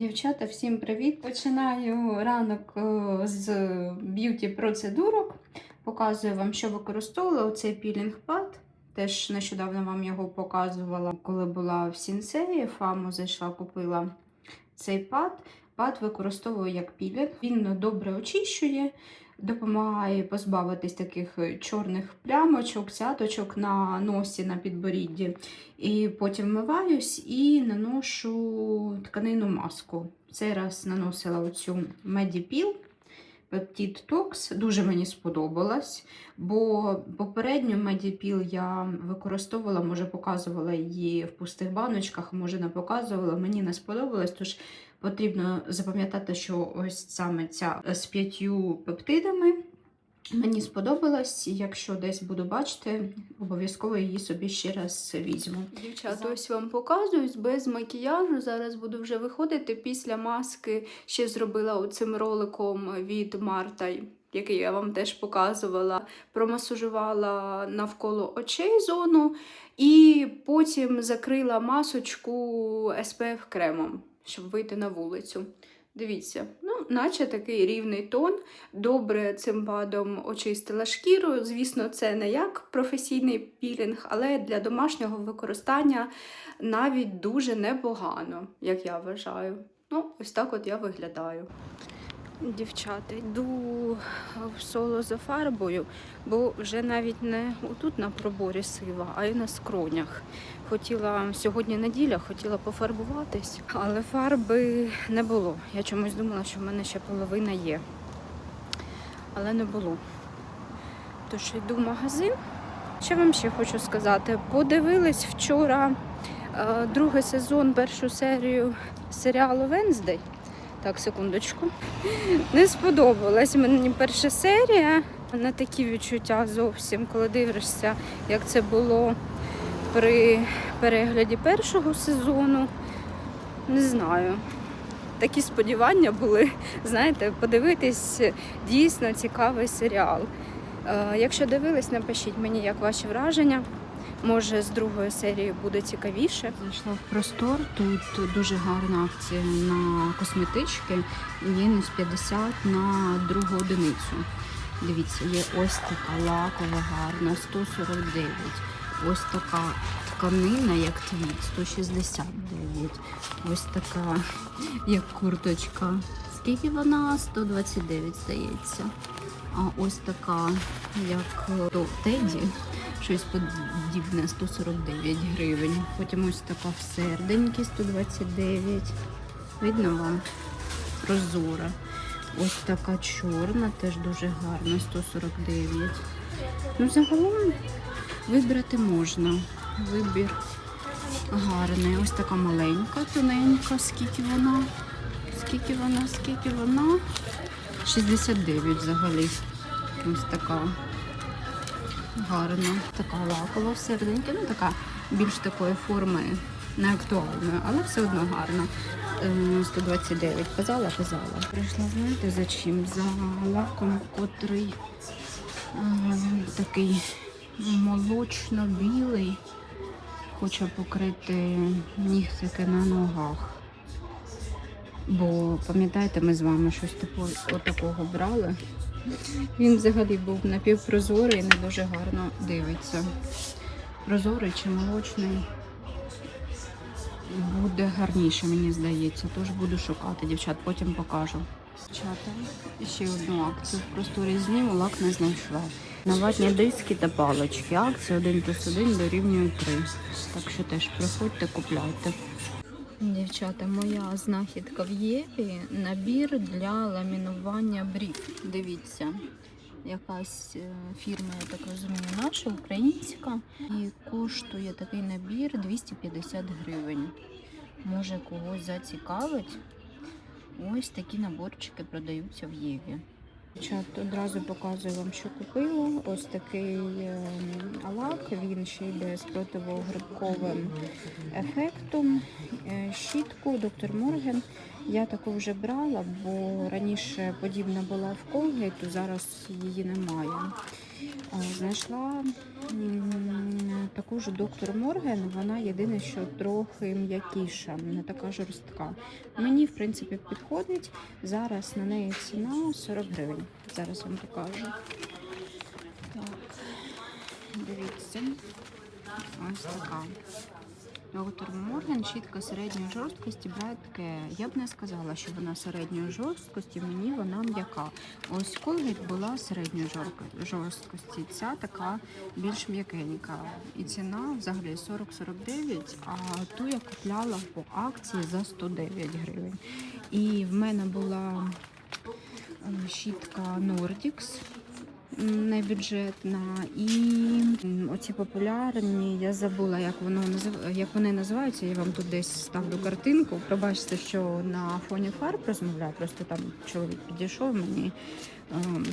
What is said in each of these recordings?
Дівчата, всім привіт! Починаю ранок е, з б'юті процедурок. Показую вам, що використовувала оцей пілінг пад. Теж нещодавно вам його показувала, коли була в сінсеї. Фаму зайшла, купила цей пад. Пад використовую як пілінг. Він добре очищує, допомагає позбавитись таких чорних плямочок, цяточок на носі, на підборідді. І потім вмиваюсь і наношу тканину маску. Цей раз наносила оцю Medipil Peptide Tox. Дуже мені сподобалась, бо попередню Medipil я використовувала, може показувала її в пустих баночках, може не показувала. Мені не сподобалось, тож потрібно запам'ятати, що ось саме ця з п'ятью пептидами. Мені сподобалось, якщо десь буду бачити, обов'язково її собі ще раз візьму. Дівчата, ось вам показую без макіяжу. Зараз буду вже виходити після маски. Ще зробила оцим роликом від Марта, який я вам теж показувала. Промасажувала навколо очей зону і потім закрила масочку SPF кремом, щоб вийти на вулицю. Дивіться, ну, наче такий рівний тон. Добре цим падом очистила шкіру. Звісно, це не як професійний пілінг, але для домашнього використання навіть дуже непогано, як я вважаю. Ну, ось так от я виглядаю. Дівчата, йду в соло за фарбою, бо вже навіть не отут на проборі сива, а й на скронях. Хотіла сьогодні неділя, хотіла пофарбуватись, але фарби не було. Я чомусь думала, що в мене ще половина є. Але не було. Тож йду в магазин. Що вам ще хочу сказати? Подивились вчора е, другий сезон, першу серію серіалу Венздей. Так, секундочку. Не сподобалась мені перша серія. Не такі відчуття зовсім, коли дивишся, як це було при перегляді першого сезону. Не знаю. Такі сподівання були, знаєте, подивитись дійсно цікавий серіал. Е, Якщо дивились, напишіть мені, як ваші враження. Може, з другої серії буде цікавіше. Зайшла в простор. Тут дуже гарна акція на косметички. Мінус 50 на другу одиницю. Дивіться, є ось така лакова гарна, 149. Ось така тканина, як твіт, 169. Ось така, як курточка. Скільки вона? 129, здається. А ось така, як до Теді, щось подібне, 149 гривень. Потім ось така в серденькі 129. Видно вам? Прозора. Ось така чорна, теж дуже гарна, 149. Ну, загалом вибрати можна. Вибір гарний. Ось така маленька, тоненька. Скільки вона? Скільки вона? Скільки вона? 69 взагалі. Ось така гарна. Така лакова всерединки. Ну, така більш такої форми не актуальної, але все одно гарна. Е, 129. Казала, казала. Прийшла, знаєте, за чим? За лаком, котрий е, такий молочно-білий. Хоче покрити нігтики на ногах. Бо пам'ятаєте, ми з вами щось типу отакого брали. Він взагалі був напівпрозорий і не дуже гарно дивиться. Прозорий чи молочний буде гарніше, мені здається. Тож буду шукати, дівчат, потім покажу. Дівчата, ще одну акцію в просторі зніму, лак не знайшла. На ватні диски та палички. Акція 1 плюс 1 дорівнює 3. Так що теж приходьте, купляйте. Дівчата, моя знахідка в Єві набір для ламінування брів. Дивіться, якась е, фірма, я так розумію, наша українська. І коштує такий набір 250 гривень. Може когось зацікавить. Ось такі наборчики продаються в Єві. Дівчат, одразу показую вам, що купила. Ось такий е, лак, він ще йде з противогрибковим ефектом. Е, Щітку доктор Морген. Я таку вже брала, бо раніше подібна була в Колгейту, зараз її немає. Знайшла таку ж доктор Морген, вона єдине, що трохи м'якіша, не така жорстка. Мені, в принципі, підходить. Зараз на неї ціна 40 гривень. Зараз вам покажу. Так, дивіться. Ось така. Доктор Морген, щітка середньої жорсткості Bright Care. Я б не сказала, що вона середньої жорсткості, мені вона м'яка. Ось Colgate була середньої жорсткості, ця така більш м'якенька. І ціна взагалі 40-49, а ту я купляла по акції за 109 гривень. І в мене була е, щітка Nordics небюджетна і оці популярні, я забула, як воно як вони називаються. Я вам тут десь ставлю картинку. Пробачте, що на фоні фарб розмовляю, просто там чоловік підійшов, мені ем,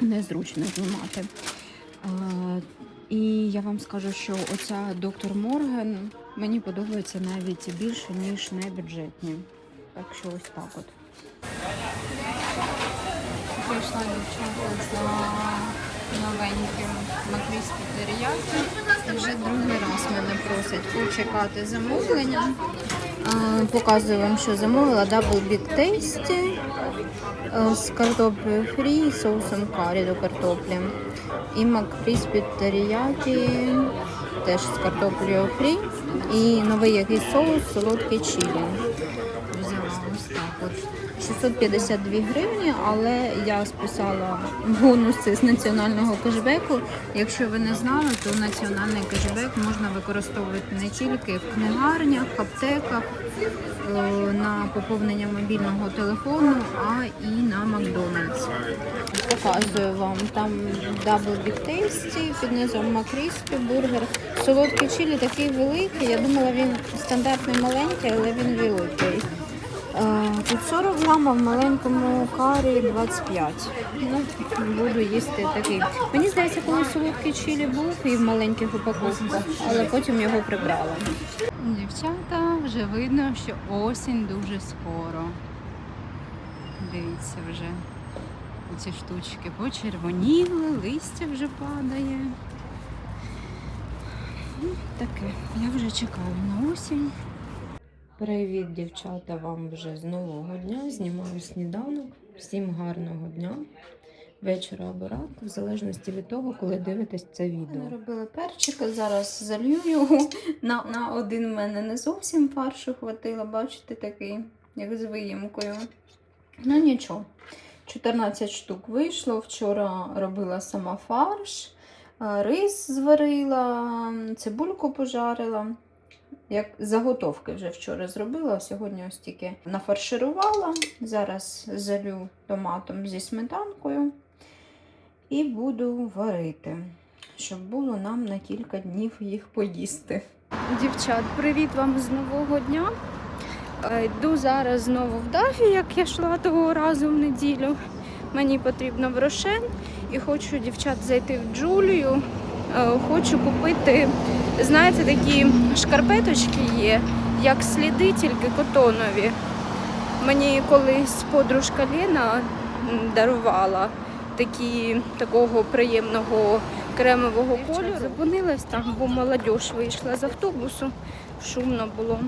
незручно знімати. Е, і я вам скажу, що оця доктор Морген мені подобається навіть більше, ніж небюджетні. Так що ось так от. Прийшла дівчата за новеньким макріспі теріяки. Вже другий раз мене просять почекати замовлення. Показую вам, що замовила Double Big Tasty е, з картоплею фрі соусом карі до картоплі. І макріспі теріякі теж з картоплею фрі. І новий якийсь соус солодкий чилі 652 гривні, але я списала бонуси з національного кешбеку. Якщо ви не знали, то національний кешбек можна використовувати не тільки в книгарнях, аптеках, е, на поповнення мобільного телефону, а і на Макдональдс. Показую вам там Double Big Tasty, під низом Макріспі, бургер. Солодкий чилі такий великий. Я думала, він стандартний маленький, але він великий. Е, Тут 40 грам, в маленькому карі 25. Ну, буду їсти такий. Мені здається, коли солодкий чилі був і в маленьких упаковках, але потім його прибрала. Дівчата, вже видно, що осінь дуже скоро. Дивіться вже. Ці штучки почервоніли, листя вже падає. Ну, Таке. Я вже чекаю на осінь. Привіт, дівчата, вам вже з нового дня. Знімаю сніданок. Всім гарного дня, вечора або ранку, в залежності від того, коли дивитесь це відео. Робила перчика, зараз залью його. На, на один в мене не зовсім фаршу хватило, бачите, такий, як з виїмкою. Ну нічого. 14 штук вийшло. Вчора робила сама фарш, рис зварила, цибульку пожарила. Як заготовки вже вчора зробила, сьогодні ось тільки нафарширувала. Зараз залю томатом зі сметанкою і буду варити, щоб було нам на кілька днів їх поїсти. Дівчат, привіт вам з нового дня. Е, Йду зараз знову в Дафі, як я йшла того разу в неділю. Мені потрібно в Рошен і хочу дівчат зайти в Джулію. Е, Хочу купити, знаєте, такі шкарпеточки є, як сліди, тільки котонові. Мені колись подружка Лена дарувала такі, такого приємного кремового кольору. Зупинилась там, бо молодь вийшла з автобусу, шумно було.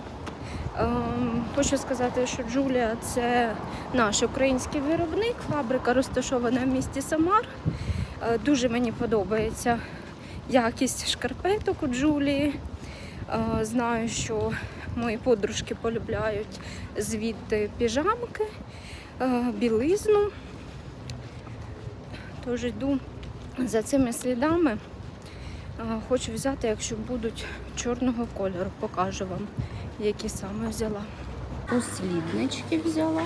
Ем, Хочу сказати, що Джулія це наш український виробник, фабрика розташована в місті Самар. Е, Дуже мені подобається якість шкарпеток у Джулії. Е, Знаю, що мої подружки полюбляють звідти піжамки, е, білизну. Тож йду за цими слідами. Е, Хочу взяти, якщо будуть чорного кольору, покажу вам, які саме взяла. Посліднички взяла.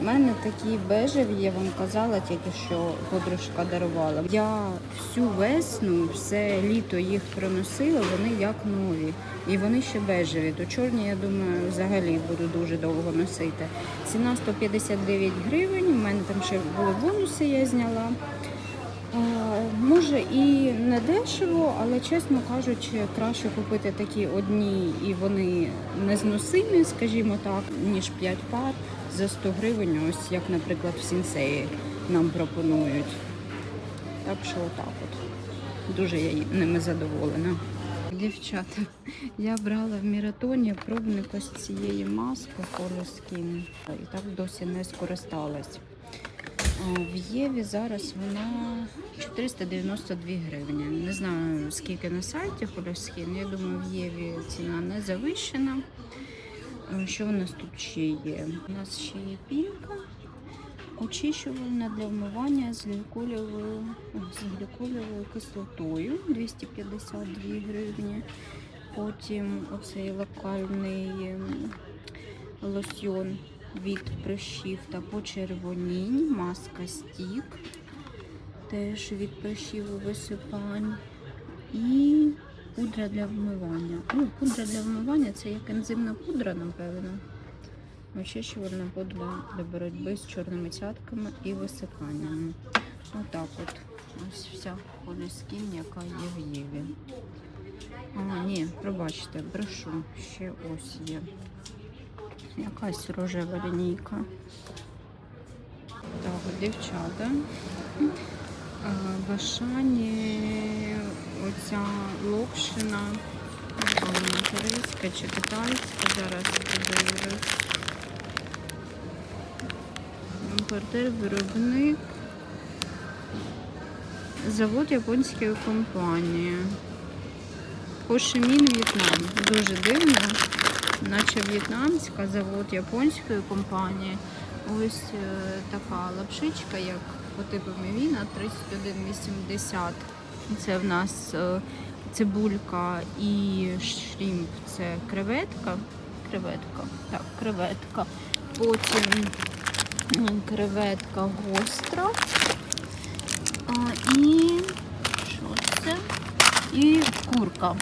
У мене такі бежеві, я вам казала, тільки що подружка дарувала. Я всю весну, все літо їх проносила, вони як нові. І вони ще бежеві. То чорні, я думаю, взагалі буду дуже довго носити. Ціна 159 гривень. У мене там ще були бонуси, я зняла. А, може і не дешево, але чесно кажучи, краще купити такі одні і вони незносимі, скажімо так, ніж 5 пар за 100 гривень, ось як, наприклад, в сінсеї нам пропонують. Так що отак от. Дуже я ними задоволена. Дівчата, я брала в Міратоні пробник ось цієї маски Холоскін. І так досі не скористалась. А, В Єві зараз вона 492 гривні. Не знаю скільки на сайті Холоскін. Я думаю, в Єві ціна не завищена. Е, Що у нас тут ще є? У нас ще є пінка. Очищувальна для вмивання з гліколівою, з гліколівою кислотою 252 гривні. Потім оцей локальний ем, лосьйон від прищів та почервонінь, маска стік, теж від прищів висипань. І пудра для вмивання. Ну, пудра для вмивання це як ензимна пудра, напевно. Очищувальна пудра для боротьби з чорними цятками і висипаннями. Отак от. Ось вся холіскін, яка є в Єві. А, ні, пробачте, брешу. Ще ось є. Якась рожева лінійка. Так, дівчата. В Ашані оця локшина. Вона корейська чи китайська. Зараз подивлюсь. Імпортер, виробник. Завод японської компанії. Хошимін, В'єтнам. Дуже дивно. Наче в'єтнамська, завод японської компанії. Ось е, така лапшичка, як по типу Мівіна 31,80. Це в нас е, цибулька і шрімп. Це креветка. Креветка. Так, креветка. Потім креветка гостра. А, і що це? І курка.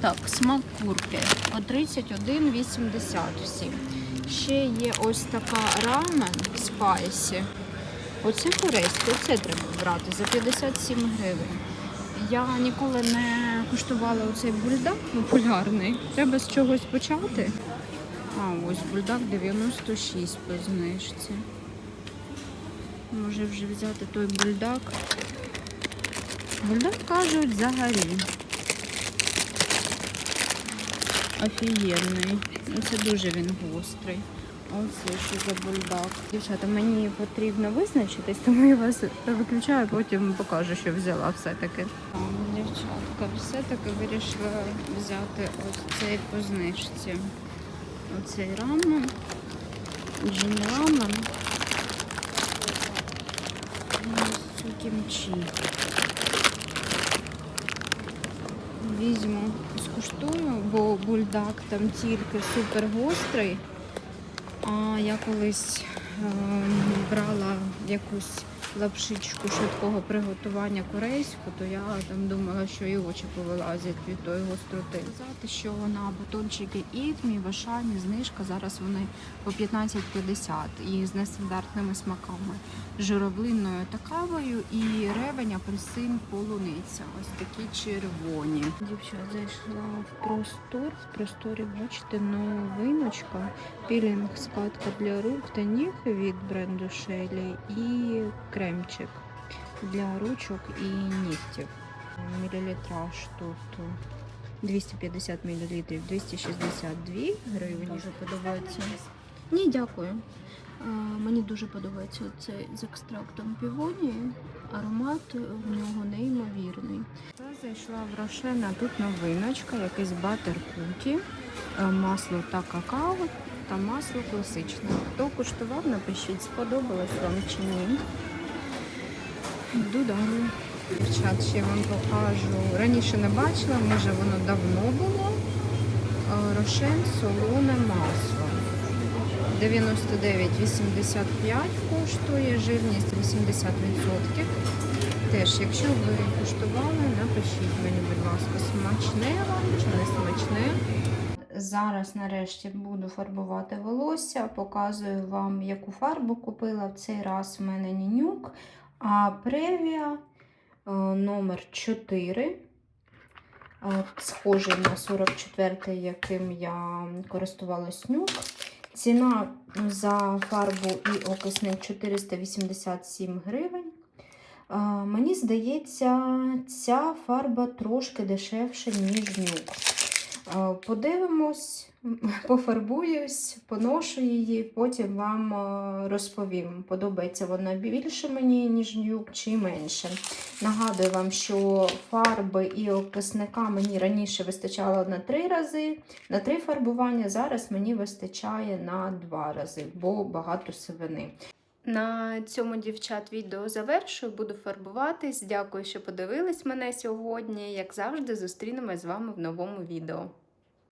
Так, смак курки. По 31,80 всі. Ще є ось така рамен спайсі. Оце корейське, оце треба брати за 57 гривень. Я ніколи не куштувала оцей бульдак популярний. Треба з чогось почати. А, ось бульдак 96 по знижці. Може вже взяти той бульдак. Бульдак кажуть взагалі. Офігенний. Це дуже він гострий. Оце що за бульдак. Дівчата, мені потрібно визначитись, тому я вас виключаю, потім покажу, що взяла все-таки. Дівчатка, все-таки вирішила взяти ось цей по знижці. Оцей рамен. Джин рамен. Ось цю кімчі. Візьму, скуштую, бо бульдак там тільки супер гострий. А я колись е брала якусь лапшичку швидкого приготування корейську, то я там думала, що і очі повилазять від тої гостроти. Сказати, що на батончики Ітмі, в Ашані знижка зараз вони по 15,50 і з нестандартними смаками. Журавлинною та кавою і ревень, апельсин, полуниця. Ось такі червоні. Дівчат, зайшла в простор. В просторі бачите новиночка. Пілінг скатка для рук та ніг від бренду Shelly і кремчик для ручок і нігтів. Мілілітраж тут 250 мл, 262 гривні. Дуже подобається. Ні, дякую. Мені дуже подобається цей з екстрактом півонії. Аромат в нього неймовірний. Я зайшла в Рошен, а тут новиночка, якийсь батер кукі, е, масло та какао та масло класичне. Хто куштував, напишіть, сподобалось вам чи ні. Йду далі. Дівчат, ще вам покажу. Раніше не бачила, може воно давно було. Е, Рошен солоне масло. 99,85 коштує, жирність 80%. Теж, якщо ви куштували, напишіть мені, будь ласка, смачне вам чи не смачне. Зараз нарешті буду фарбувати волосся. Показую вам, яку фарбу купила. В цей раз в мене нінюк, а превія е, номер 4. е, Схожий на 44, яким я користувалась нюк. Ціна за фарбу і окисник 487 гривень. Мені здається, ця фарба трошки дешевша, ніж нюк. А, Подивимось, пофарбуюсь, поношу її, потім вам розповім, подобається вона більше мені, ніж нюк, чи менше. Нагадую вам, що фарби і окисника мені раніше вистачало на три рази, на три фарбування. Зараз мені вистачає на два рази, бо багато сивини. На цьому дівчат відео завершую, буду фарбуватись. Дякую, що подивились мене сьогодні. Як завжди, зустрінемось з вами в новому відео.